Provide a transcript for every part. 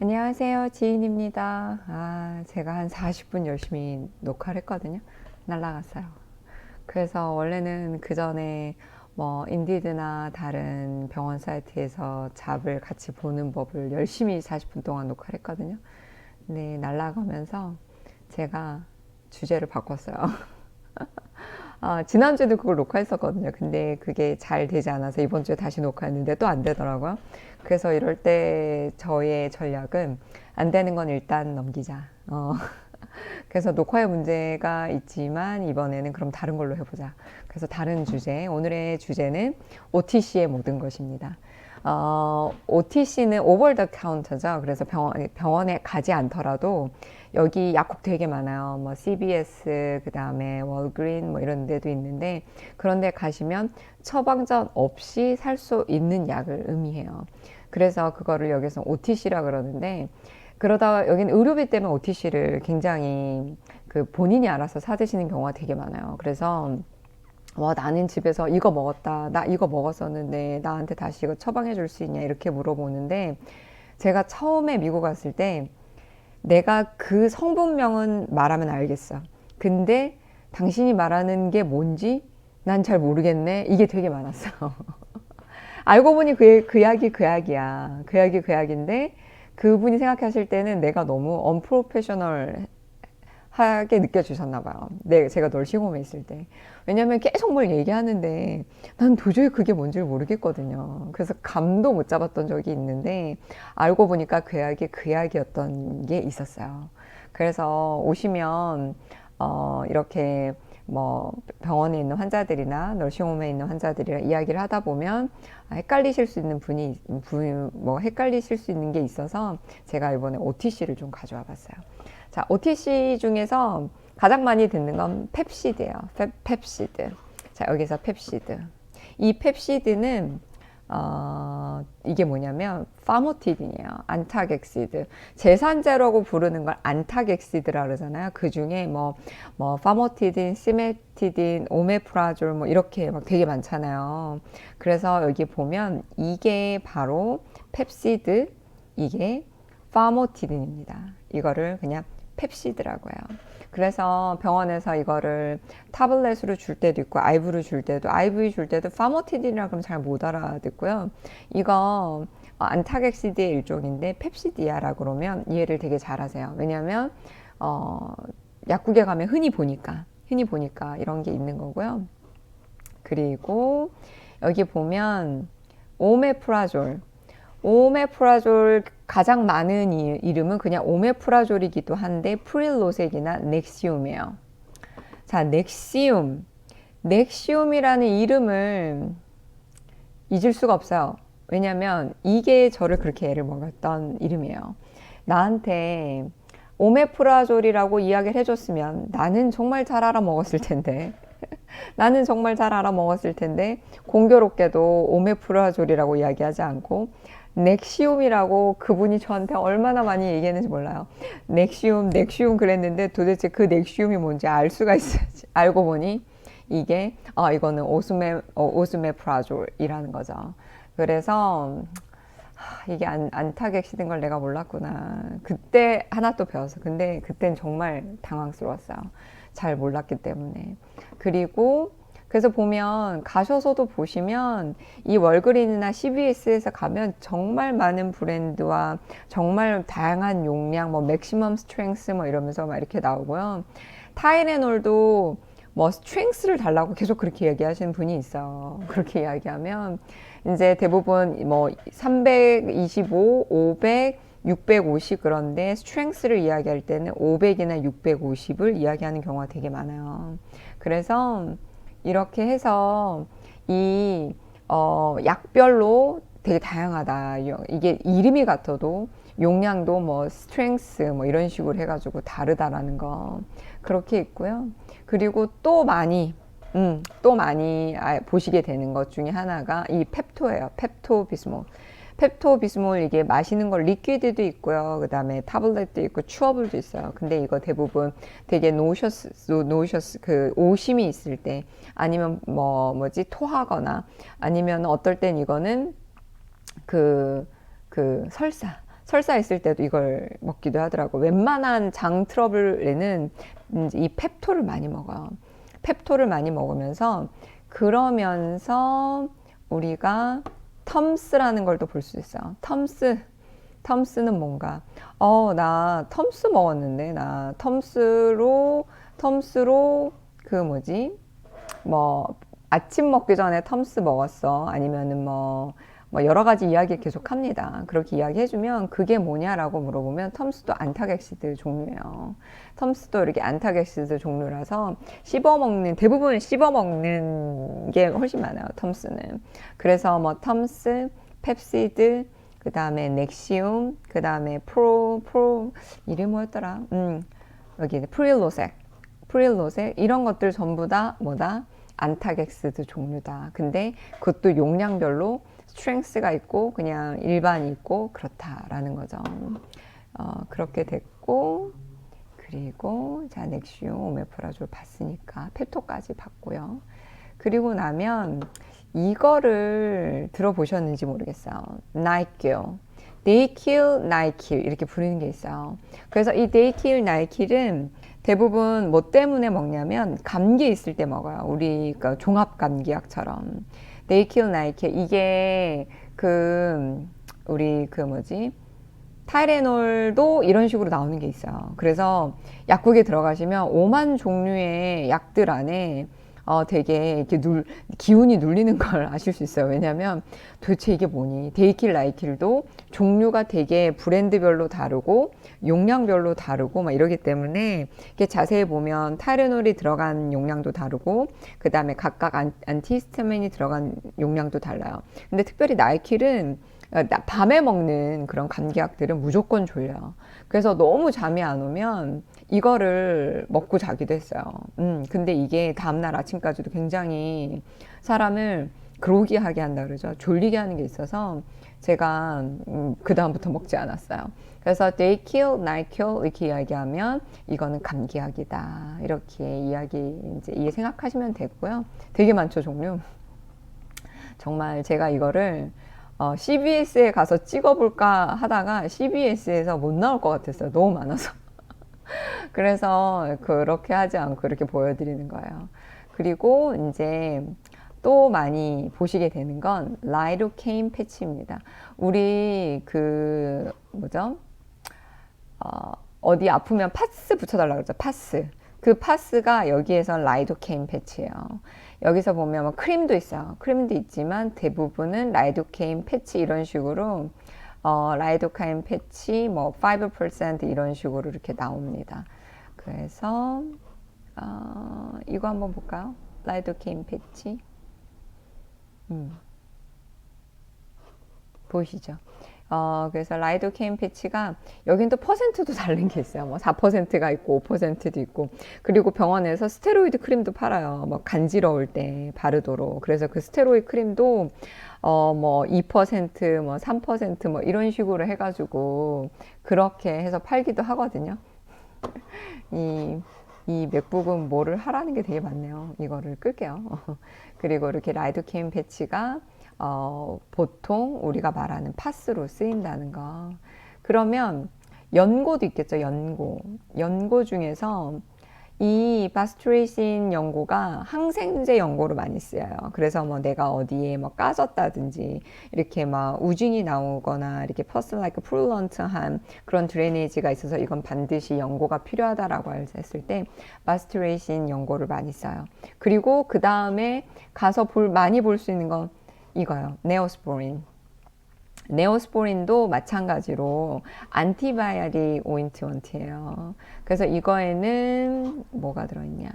안녕하세요. 지인입니다. 아, 제가 한 40분 열심히 녹화를 했거든요. 날라갔어요. 그래서 원래는 그 전에 뭐 인디드나 다른 병원 사이트에서 잡을 같이 보는 법을 열심히 40분 동안 녹화를 했거든요. 근데 날라가면서 제가 주제를 바꿨어요. 아, 지난주에도 그걸 녹화했었거든요. 근데 그게 잘 되지 않아서 이번 주에 다시 녹화했는데 또 안 되더라고요. 그래서 이럴 때 저의 전략은 안 되는 건 일단 넘기자. 어. 그래서 녹화에 문제가 있지만 이번에는 그럼 다른 걸로 해보자. 그래서 다른 주제, 오늘의 주제는 OTC의 모든 것입니다. 어, OTC는 over the counter죠. 그래서 병원, 병원에 가지 않더라도 여기 약국 되게 많아요. 뭐 CBS, 그 다음에 월그린 뭐 이런 데도 있는데 그런 데 가시면 처방전 없이 살 수 있는 약을 의미해요. 그래서 그거를 여기서 OTC라 그러는데 그러다가 여기는 의료비 때문에 OTC를 굉장히 그 본인이 알아서 사드시는 경우가 되게 많아요. 그래서 와, 나는 집에서 이거 먹었다. 나 이거 먹었었는데 나한테 다시 이거 처방해 줄 수 있냐? 이렇게 물어보는데 제가 처음에 미국 갔을 때 내가 그 성분명은 말하면 알겠어. 근데 당신이 말하는 게 뭔지 난 잘 모르겠네. 이게 되게 많았어. 알고 보니 그, 그 약이 그 약이야. 그 약이 그 약인데 그분이 생각하실 때는 내가 너무 언프로페셔널 하게 느껴지셨나 봐요. 네, 제가 널싱홈에 있을 때. 왜냐면 계속 뭘 얘기하는데 난 도저히 그게 뭔지를 모르겠거든요. 그래서 감도 못 잡았던 적이 있는데 알고 보니까 그 약이 그 약이었던 게 있었어요. 그래서 오시면 어, 이렇게 뭐 병원에 있는 환자들이나 널싱홈에 있는 환자들이랑 이야기를 하다 보면 헷갈리실 수 있는 분이 분, 뭐 헷갈리실 수 있는 게 있어서 제가 이번에 OTC를 좀 가져와 봤어요. 자, OTC 중에서 가장 많이 듣는 건 펩시드예요. 펩, 펩시드. 자, 여기서 펩시드. 이 펩시드는 어, 이게 뭐냐면 파모티딘이에요. 안타객시드. 제산제라고 부르는 걸 안타객시드라 그러잖아요. 그 중에 뭐, 뭐, 파모티딘, 시메티딘, 오메프라졸 뭐 이렇게 막 되게 많잖아요. 그래서 여기 보면 이게 바로 펩시드, 이게 파모티딘입니다. 이거를 그냥 펩시드라고 해요. 그래서 병원에서 이거를 타블렛으로 줄 때도 있고 아이브로 줄 때도 아이브 줄 때도 파모티딘이라 그러면 잘못 알아듣고요. 이거 안타객시드의 일종인데 펩시디아라 그러면 이해를 되게 잘하세요. 왜냐하면 어, 약국에 가면 흔히 보니까 흔히 보니까 이런 게 있는 거고요. 그리고 여기 보면 오메프라졸 오메프라졸 가장 많은 이, 이름은 그냥 오메프라졸이기도 한데 프릴로색이나 넥시움이에요. 자, 넥시움. 넥시움이라는 이름을 잊을 수가 없어요. 왜냐면 이게 저를 그렇게 애를 먹였던 이름이에요. 나한테 오메프라졸이라고 이야기를 해줬으면 나는 정말 잘 알아먹었을 텐데 나는 정말 잘 알아먹었을 텐데 공교롭게도 오메프라졸이라고 이야기하지 않고 넥시움이라고 그분이 저한테 얼마나 많이 얘기했는지 몰라요. 넥시움, 넥시움 그랬는데 도대체 그 넥시움이 뭔지 알 수가 있어야지. 알고 보니 이게 아 이거는 오스메 어, 오스메프라졸이라는 거죠. 그래서 하, 이게 안, 안타객시된 걸 내가 몰랐구나. 그때 하나 또 배웠어. 근데 그땐 정말 당황스러웠어요. 잘 몰랐기 때문에. 그리고 그래서 보면 가셔서도 보시면 이 월그린이나 CVS에서 가면 정말 많은 브랜드와 정말 다양한 용량, 뭐 맥시멈 스트렝스 뭐 이러면서 막 이렇게 나오고요. 타이레놀도 뭐 스트렝스를 달라고 계속 그렇게 얘기하시는 분이 있어요. 그렇게 이야기하면 이제 대부분 뭐 325, 500, 650 그런데 스트렝스를 이야기할 때는 500이나 650을 이야기하는 경우가 되게 많아요. 그래서 이렇게 해서 이 어, 약별로 되게 다양하다. 이게 이름이 같아도 용량도 뭐 스트렝스 뭐 이런 식으로 해가지고 다르다라는 거 그렇게 있고요. 그리고 또 많이 음, 또 많이 보시게 되는 것 중에 하나가 이 펩토예요. 펩토 비스몰. 펩토 비스몰 이게 마시는 걸 리퀴드도 있고요. 그 다음에 타블렛도 있고 추어블도 있어요. 근데 이거 대부분 되게 노셔스, 노셔스 그 오심이 있을 때 아니면 뭐 뭐지 토하거나 아니면 어떨 땐 이거는 그, 그 설사 설사 있을 때도 이걸 먹기도 하더라고. 웬만한 장 트러블에는 이 펩토를 많이 먹어요. 펩토를 많이 먹으면서 그러면서 우리가 텀스라는 걸 또 볼 수 있어요. 텀스. 텀스는 뭔가 어, 나 텀스 먹었는데 나 텀스로 텀스로 그 뭐지? 뭐 아침 먹기 전에 텀스 먹었어. 아니면은 뭐, 뭐 여러 가지 이야기 계속 합니다. 그렇게 이야기해주면 그게 뭐냐라고 물어보면 텀스도 안타객시드 종류예요. 텀스도 이렇게 안타객시드 종류라서 씹어먹는, 대부분 씹어먹는 게 훨씬 많아요. 텀스는. 그래서 뭐 텀스, 펩시드, 그 다음에 넥시움, 그 다음에 프로, 프로, 이름 뭐였더라? 음, 여기 프릴로색, 프릴로색, 이런 것들 전부 다 뭐다? 안타객스드 종류다. 근데 그것도 용량별로 스트렝스가 있고 그냥 일반이 있고 그렇다라는 거죠. 어, 그렇게 됐고 그리고 자 넥시움 오메프라졸 봤으니까 페토까지 봤고요. 그리고 나면 이거를 들어보셨는지 모르겠어요. 나이킬. I kill 이렇게 부르는 게 있어요. 그래서 이 I kill은 대부분 뭐 때문에 먹냐면 감기 있을 때 먹어요. 우리 그 종합 감기약처럼. I kill 이게 그 우리 그 뭐지? 타이레놀도 이런 식으로 나오는 게 있어요. 그래서 약국에 들어가시면 오만 종류의 약들 안에 어, 되게 이렇게 눌, 기운이 눌리는 걸 아실 수 있어요. 왜냐면 도대체 이게 뭐니? 데이킬, 라이킬도 종류가 되게 브랜드별로 다르고 용량별로 다르고 막 이러기 때문에 이게 자세히 보면 타이레놀이 들어간 용량도 다르고 그 다음에 각각 안, 안티히스타민이 들어간 용량도 달라요. 근데 특별히 나이킬은 어, 밤에 먹는 그런 감기약들은 무조건 졸려요. 그래서 너무 잠이 안 오면 이거를 먹고 자기도 했어요. 음, 근데 이게 다음날 아침까지도 굉장히 사람을 그로기 하게 한다 그러죠. 졸리게 하는 게 있어서 제가 음, 그 다음부터 먹지 않았어요. 그래서 day kill, night kill 이렇게 이야기하면 이거는 감기약이다 이렇게 이야기 이제 이해 생각하시면 되고요. 되게 많죠 종류. 정말 제가 이거를 어, CBS에 가서 찍어볼까 하다가 CBS에서 못 나올 것 같았어요. 너무 많아서. 그래서 그렇게 하지 않고 이렇게 보여드리는 거예요. 그리고 이제 또 많이 보시게 되는 건 라이도케인 패치입니다. 우리 그 뭐죠? 어, 어디 아프면 파스 붙여달라 그러죠. 파스. 그 파스가 여기에서 라이도케인 패치예요. 여기서 보면 뭐 크림도 있어요. 크림도 있지만 대부분은 라이도케인 패치 이런 식으로 어, 라이도카인 패치 뭐5% 이런 식으로 이렇게 나옵니다. 그래서 어, 이거 한번 볼까요? 라이도케인 패치 음. 보이시죠? 어, 그래서 라이도케인 패치가 여긴 또 퍼센트도 다른 게 있어요. 뭐 4%가 있고 5%도 있고 그리고 병원에서 스테로이드 크림도 팔아요. 뭐 간지러울 때 바르도록. 그래서 그 스테로이드 크림도 어, 뭐 2%, 뭐 3%, 뭐 이런 식으로 해가지고 그렇게 해서 팔기도 하거든요. 이, 이 맥북은 뭐를 하라는 게 되게 많네요. 이거를 끌게요. 그리고 이렇게 라이도케인 패치가 어, 보통 우리가 말하는 파스로 쓰인다는 거. 그러면 연고도 있겠죠, 연고. 연고 중에서 이 바스트레이신 연고가 항생제 연고로 많이 쓰여요. 그래서 뭐 내가 어디에 뭐 까졌다든지 이렇게 막 우중이 나오거나 이렇게 퍼스 라이크 프룰런트한 그런 드레이지가 있어서 이건 반드시 연고가 필요하다라고 했을 때 바스트레이신 연고를 많이 써요. 그리고 그 다음에 가서 볼 많이 볼 수 있는 건 이거요. 네오스포린. 네오스포린도 마찬가지로 안티바이아릭 오인트먼트예요. 그래서 이거에는 뭐가 들어있냐?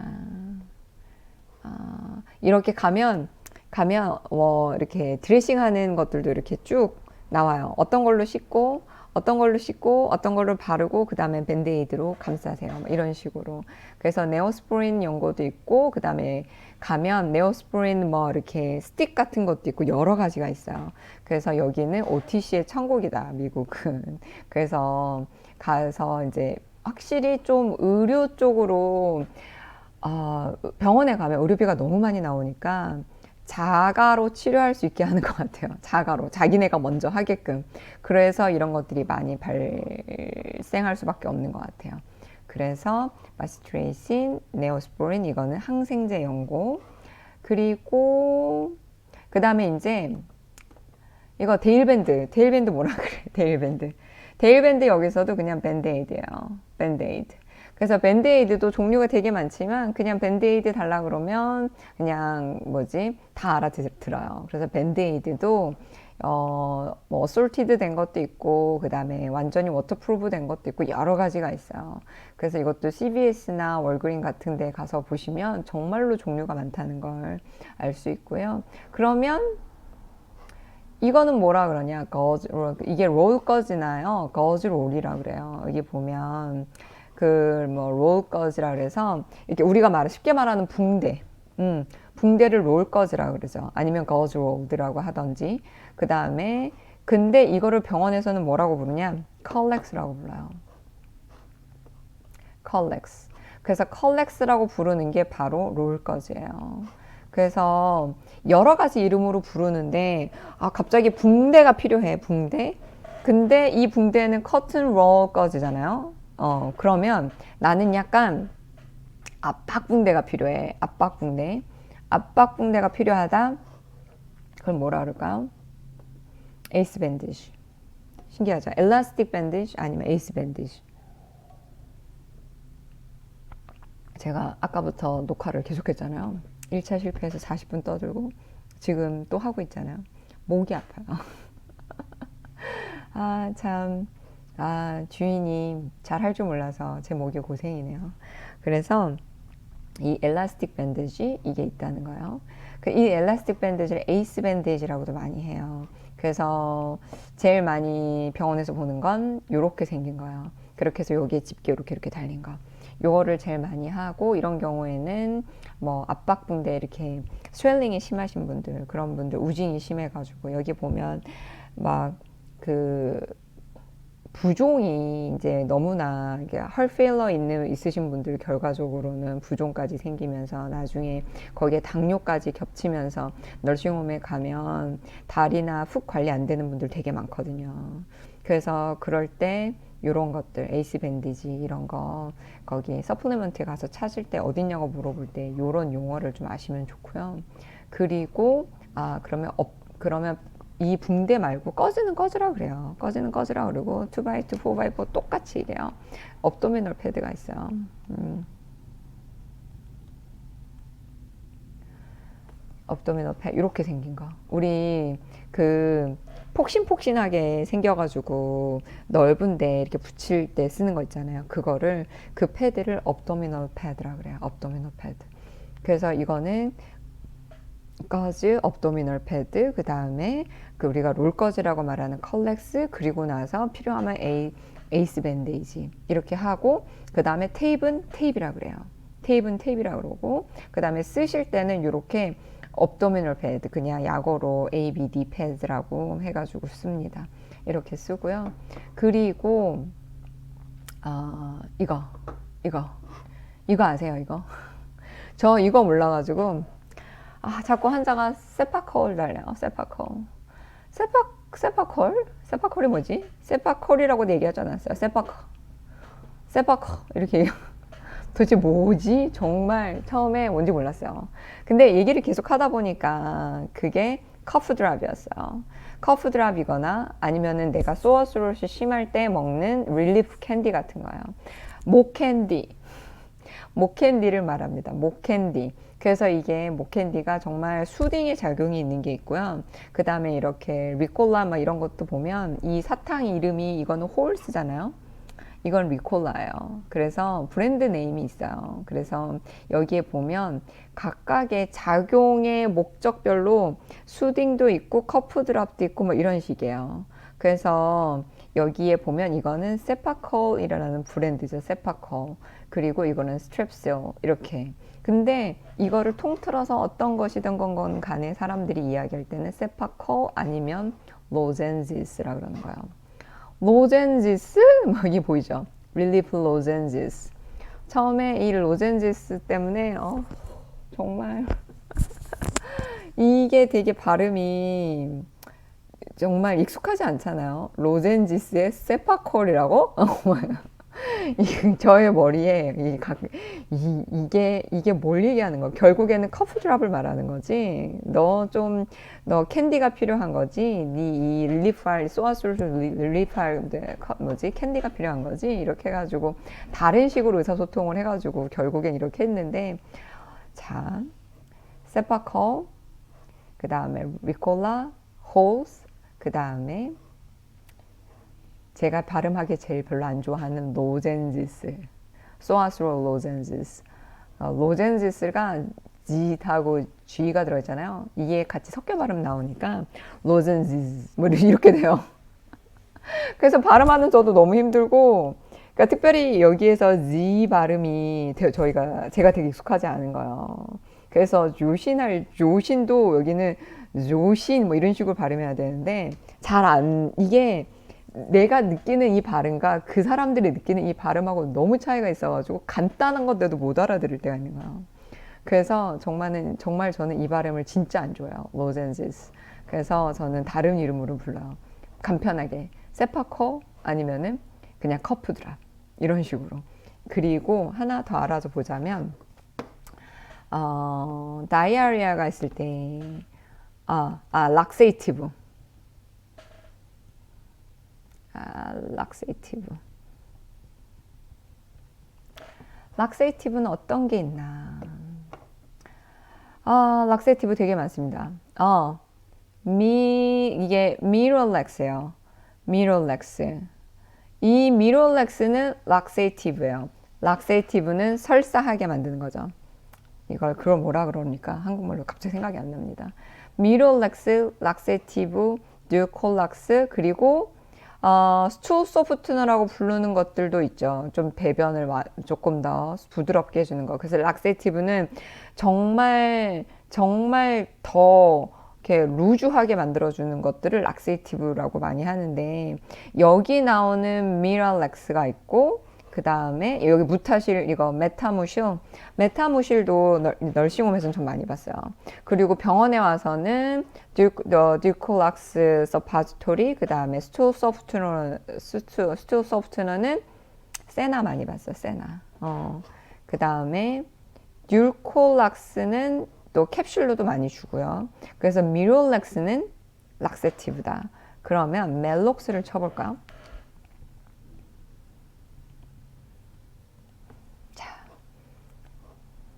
아, 이렇게 가면 가면 뭐 이렇게 드레싱하는 것들도 이렇게 쭉 나와요. 어떤 걸로 씻고 어떤 걸로 씻고 어떤 걸로 바르고 그 다음에 밴드에이드로 감싸세요. 뭐 이런 식으로. 그래서 네오스포린 연고도 있고 그 다음에 가면 네오스포린 뭐 이렇게 스틱 같은 것도 있고 여러 가지가 있어요. 그래서 여기는 OTC의 천국이다, 미국은. 그래서 가서 이제 확실히 좀 의료 쪽으로 어, 병원에 가면 의료비가 너무 많이 나오니까 자가로 치료할 수 있게 하는 것 같아요. 자가로 자기네가 먼저 하게끔. 그래서 이런 것들이 많이 발생할 수밖에 없는 것 같아요. 그래서 마시트레이신, 네오스포린 이거는 항생제 연고. 그리고 그 다음에 이제 이거 데일밴드, 데일밴드 뭐라 그래? 데일밴드. 데일밴드 여기서도 그냥 밴드에이드예요. 밴드에이드. 그래서 밴드에이드도 종류가 되게 많지만 그냥 밴드에이드 달라 그러면 그냥 뭐지 다 알아들어요. 그래서 밴드에이드도 어 뭐 솔티드 된 것도 있고 그 다음에 완전히 워터프루프 된 것도 있고 여러 가지가 있어요. 그래서 이것도 CVS나 월그린 같은 데 가서 보시면 정말로 종류가 많다는 걸 알 수 있고요. 그러면 이거는 뭐라 그러냐? 거즈, 이게 롤 거즈나요? 거즈 롤이라 그래요. 여기 보면 그뭐 롤거즈라 그래서 이렇게 우리가 말 쉽게 말하는 붕대, 음, 붕대를 롤거즈라 그러죠. 아니면 거즈 롤드라고 하던지. 그 다음에 근데 이거를 병원에서는 뭐라고 부르냐? 컬렉스라고 불러요. 컬렉스. 그래서 컬렉스라고 부르는 게 바로 롤거즈예요. 그래서 여러 가지 이름으로 부르는데 아 갑자기 붕대가 필요해 붕대. 근데 이 붕대는 커튼 롤거즈잖아요. 어, 그러면 나는 약간 압박 붕대가 필요해. 압박 붕대. 압박 붕대가 필요하다. 그걸 뭐라 그럴까요? 에이스 밴디지. 신기하죠? 엘라스틱 밴디지 아니면 에이스 밴디지. 제가 아까부터 녹화를 계속했잖아요. 1차 실패해서 40분 떠들고 지금 또 하고 있잖아요. 목이 아파요. 아, 참. 아, 주인이 잘 할 줄 몰라서 제 목이 고생이네요. 그래서 이 엘라스틱 밴드지 이게 있다는 거예요. 그 이 엘라스틱 밴드지를 에이스 밴드지라고도 많이 해요. 그래서 제일 많이 병원에서 보는 건 이렇게 생긴 거예요. 그렇게 해서 여기에 집게 이렇게 이렇게 달린 거. 요거를 제일 많이 하고 이런 경우에는 뭐 압박 붕대 이렇게 스웰링이 심하신 분들 그런 분들 우징이 심해가지고 여기 보면 막그 부종이 이제 너무나 헐페일러 있는 있으신 분들 결과적으로는 부종까지 생기면서 나중에 거기에 당뇨까지 겹치면서 널싱홈에 가면 다리나 훅 관리 안 되는 분들 되게 많거든요. 그래서 그럴 때 이런 것들 에이스 밴디지 이런 거 거기 서플리먼트에 가서 찾을 때 어딨냐고 물어볼 때 이런 용어를 좀 아시면 좋고요. 그리고 아 그러면 업 그러면 이 붕대 말고 꺼지는 꺼지라 그래요. 꺼지는 꺼지라 그러고 2x2, 4x4 똑같이 이래요. 업도미널 패드가 있어요. 음. 업도미널 패드 이렇게 생긴 거. 우리 그 폭신폭신하게 생겨가지고 넓은데 이렇게 붙일 때 쓰는 거 있잖아요. 그거를 그 패드를 업도미널 패드라 그래요. 업도미널 패드. 그래서 이거는 거즈, 업도미널 패드, 그 다음에 그 우리가 롤거즈라고 말하는 컬렉스, 그리고 나서 필요하면 에이, 에이스 밴데이지 이렇게 하고 그 다음에 테이프는 테이프라 그래요. 테이프는 테이프라 그러고 그 다음에 쓰실 때는 이렇게 업도미널 패드 그냥 약어로 ABD 패드라고 해가지고 씁니다. 이렇게 쓰고요. 그리고 어, 이거 이거 이거 아세요 이거? 저 이거 몰라가지고 아, 자꾸 환자가 세파콜 달래요. 세파콜. 세파, 세파콜? 세파콜이 뭐지? 세파콜이라고 얘기하지 않았어요. 세파콜. 세파콜. 이렇게 도대체 뭐지? 정말 처음에 뭔지 몰랐어요. 근데 얘기를 계속 하다 보니까 그게 커프 드랍이었어요. 커프 드랍이거나 아니면은 내가 소어스롯이 심할 때 먹는 릴리프 캔디 같은 거예요. 목 캔디. 목 캔디를 말합니다. 목 캔디. 그래서 이게 목캔디가 정말 수딩의 작용이 있는 게 있고요. 그 다음에 이렇게 리콜라 막 이런 것도 보면 이 사탕 이름이 이거는 홀스잖아요. 이건 리콜라예요. 그래서 브랜드 네임이 있어요. 그래서 여기에 보면 각각의 작용의 목적별로 수딩도 있고 커프 드랍도 있고 뭐 이런 식이에요. 그래서 여기에 보면 이거는 세파콜이라는 브랜드죠. 세파콜. 그리고 이거는 스트랩sil 이렇게. 근데 이거를 통틀어서 어떤 것이든 건 간에 사람들이 이야기할 때는 세파코 아니면 로젠지스라 그러는 거예요. 로젠지스? 여기 보이죠? 릴리프 로젠지스. 처음에 이 로젠지스 때문에 어, 정말 이게 되게 발음이 정말 익숙하지 않잖아요. 로젠지스의 세파콜이라고? 이- 저의 머리에 이, 각, 이, 이게 이게 뭘 얘기하는 거야? 결국에는 커프 드랍을 말하는 거지. 너좀너 캔디가 필요한 거지. 네이 릴리파일 소아술 릴리파일 네, 커- 뭐지? 캔디가 필요한 거지. 이렇게 해가지고 다른 식으로 의사소통을 해가지고 결국엔 이렇게 했는데 자 세파콜 그 다음에 리콜라 홀스 그 다음에 제가 발음하기 제일 별로 안 좋아하는 로젠지스 소아스로 로젠지스. 어, 로젠지스가 G하고 G가 들어있잖아요. 이게 같이 섞여 발음 나오니까 로젠지스 뭐 이렇게 돼요. 그래서 발음하는 저도 너무 힘들고 그러니까 특별히 여기에서 Z 발음이 되- 저희가 제가 되게 익숙하지 않은 거예요. 그래서 요신할 요신도 여기는 요신 뭐 이런 식으로 발음해야 되는데 잘 안 이게 내가 느끼는 이 발음과 그 사람들이 느끼는 이 발음하고 너무 차이가 있어가지고 간단한 건데도 못 알아들을 때가 있는 거예요. 그래서 정말은 정말 저는 이 발음을 진짜 안 좋아해요. 로젠지스. 그래서 저는 다른 이름으로 불러요. 간편하게 세파커 아니면은 그냥 커프드랍 이런 식으로. 그리고 하나 더 알아서 보자면 어, 다이아리아가 있을 때 아, 아 락세이티브 아, 락세이티브. 락세이티브는 어떤 게 있나? 아, 락세이티브 되게 많습니다. 어, 미, 이게 미롤렉스예요. 미롤렉스. 이 미롤렉스는 락세이티브예요. 락세이티브는 설사하게 만드는 거죠. 이걸 그걸 뭐라 그러니까 한국말로 갑자기 생각이 안 납니다. 미롤렉스, 락세이티브, 뉴콜락스 그리고 어, 스투 소프트너라고 부르는 것들도 있죠. 좀 배변을 와- 조금 더 부드럽게 해주는 거. 그래서 락세이티브는 정말 정말 더 이렇게 루즈하게 만들어주는 것들을 락세이티브라고 많이 하는데 여기 나오는 미랄렉스가 있고 그 다음에 여기 무타실 이거 메타무실 메타무실도 널, 널싱홈에서는 좀 많이 봤어요. 그리고 병원에 와서는 듀, 어, 듀콜락스 서파지토리 그 다음에 스투 소프트너 스투, 스투 소프트너는 세나 많이 봤어요. 세나. 어. 그 다음에 듀콜락스는 또 캡슐로도 많이 주고요. 그래서 미롤렉스는 락세티브다. 그러면 멜록스를 쳐볼까요?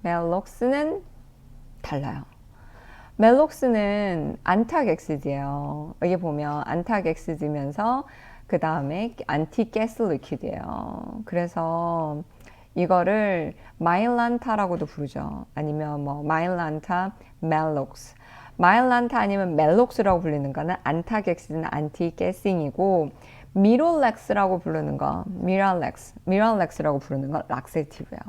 멜록스는 달라요. 멜록스는 안타객시드예요. 여기 보면 안타객시드면서 그 다음에 안티가스 리퀴드예요. 그래서 이거를 마일란타라고도 부르죠. 아니면 뭐 마일란타 멜록스. 마일란타 아니면 멜록스라고 불리는 거는 안타객시드는 안티가싱이고 미롤렉스라고 부르는 거 미랄렉스, 미랄렉스라고 부르는 건 락세티브예요.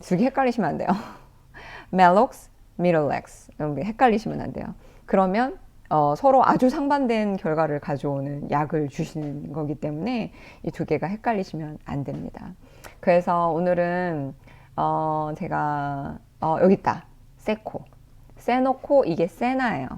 두 개 헷갈리시면 안 돼요. 멜록스, 미럴렉스 헷갈리시면 안 돼요. 그러면 어, 서로 아주 상반된 결과를 가져오는 약을 주시는 거기 때문에 이 두 개가 헷갈리시면 안 됩니다. 그래서 오늘은 어, 제가 어, 여기 있다. 세코. 세노코 이게 세나예요.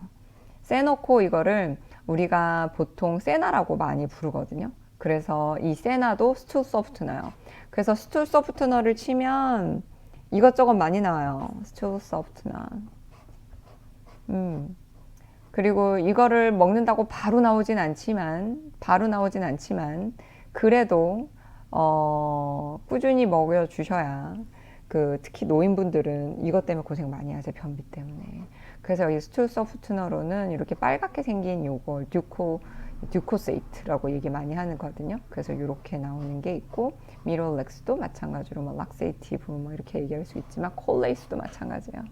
세노코 이거를 우리가 보통 세나라고 많이 부르거든요. 그래서 이 세나도 스툴 소프트너예요. 그래서 스툴 소프트너를 치면 이것저것 많이 나와요. 스툴 소프트너. 음. 그리고 이거를 먹는다고 바로 나오진 않지만, 바로 나오진 않지만, 그래도, 어, 꾸준히 먹여 주셔야, 그, 특히 노인분들은 이것 때문에 고생 많이 하세요. 변비 때문에. 그래서 이 스툴 소프트너로는 이렇게 빨갛게 생긴 요걸 듀코, 듀코세이트라고 얘기 많이 하거든요. 그래서 이렇게 나오는 게 있고, 미롤렉스도 마찬가지로 뭐 락세이티브 뭐 이렇게 얘기할 수 있지만, 콜레이스도 마찬가지예요.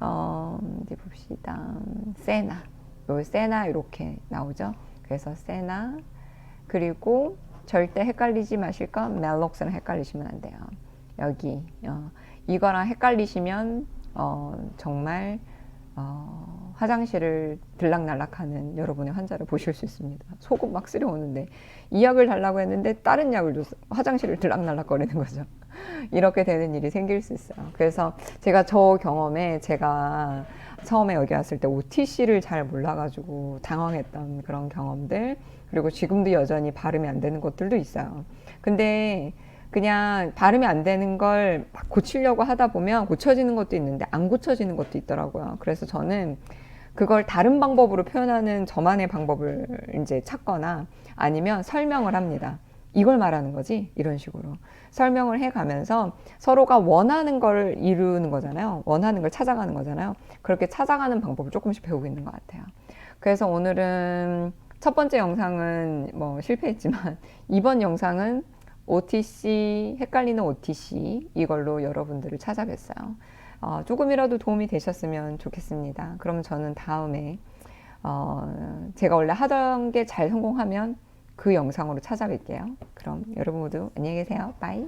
어, 이제 봅시다. 세나. 요 세나 이렇게 나오죠. 그래서 세나. 그리고 절대 헷갈리지 마실 건 멜록스랑 헷갈리시면 안 돼요. 여기 어, 이거랑 헷갈리시면 어, 정말 어, 화장실을 들락날락하는 여러분의 환자를 보실 수 있습니다. 속은 막 쓰려오는데 이 약을 달라고 했는데 다른 약을 줬어. 화장실을 들락날락거리는 거죠. 이렇게 되는 일이 생길 수 있어요. 그래서 제가 저 경험에 제가 처음에 여기 왔을 때 OTC를 잘 몰라가지고 당황했던 그런 경험들 그리고 지금도 여전히 발음이 안 되는 것들도 있어요. 근데 그냥 발음이 안 되는 걸 막 고치려고 하다 보면 고쳐지는 것도 있는데 안 고쳐지는 것도 있더라고요. 그래서 저는 그걸 다른 방법으로 표현하는 저만의 방법을 이제 찾거나 아니면 설명을 합니다. 이걸 말하는 거지? 이런 식으로. 설명을 해 가면서 서로가 원하는 걸 이루는 거잖아요. 원하는 걸 찾아가는 거잖아요. 그렇게 찾아가는 방법을 조금씩 배우고 있는 것 같아요. 그래서 오늘은 첫 번째 영상은 뭐 실패했지만 이번 영상은 OTC, 헷갈리는 OTC 이걸로 여러분들을 찾아뵀어요. 어, 조금이라도 도움이 되셨으면 좋겠습니다. 그럼 저는 다음에 어, 제가 원래 하던 게 잘 성공하면 그 영상으로 찾아뵐게요. 그럼 여러분 모두 안녕히 계세요. 바이.